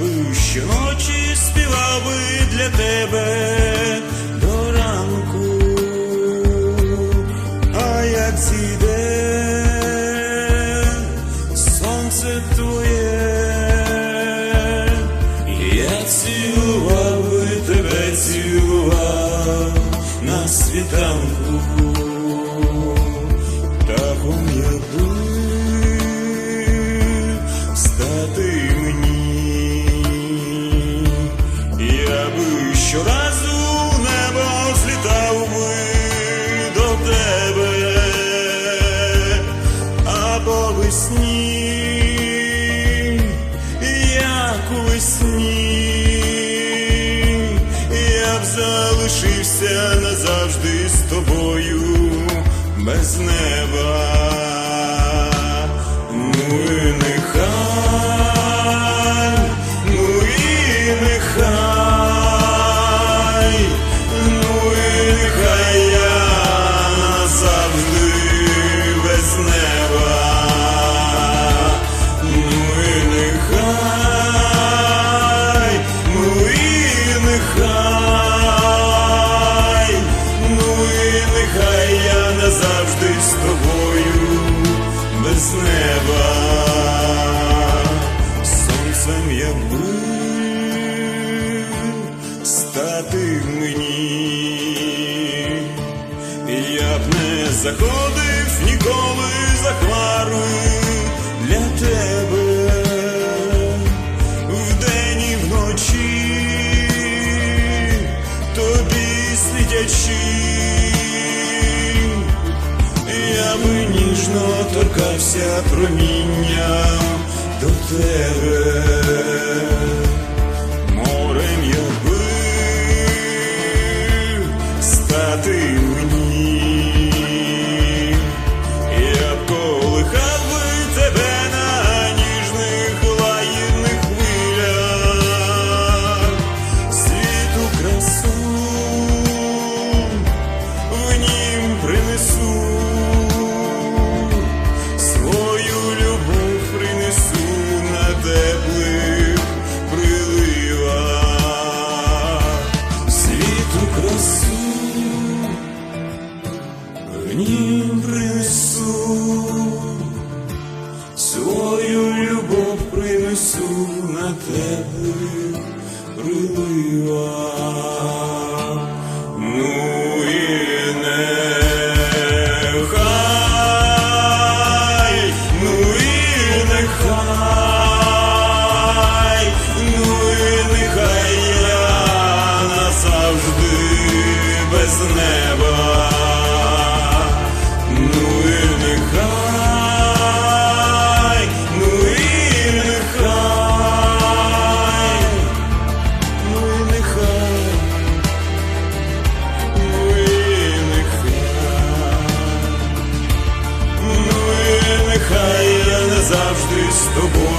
би щоночі співав би для тебе до ранку, а як зійде сонце твоє, я цілував би тебе, цілував на світанку, без неба. Без неба, сонцем я би стати мені, я б не заходив ніколи за хмари для тебе. Вдень і вночі, тобі світячи. Ніжно торкався проміння до тебе, морем я би стати в принесу, свою любов принесу на теплих приливах. Ну і the boy.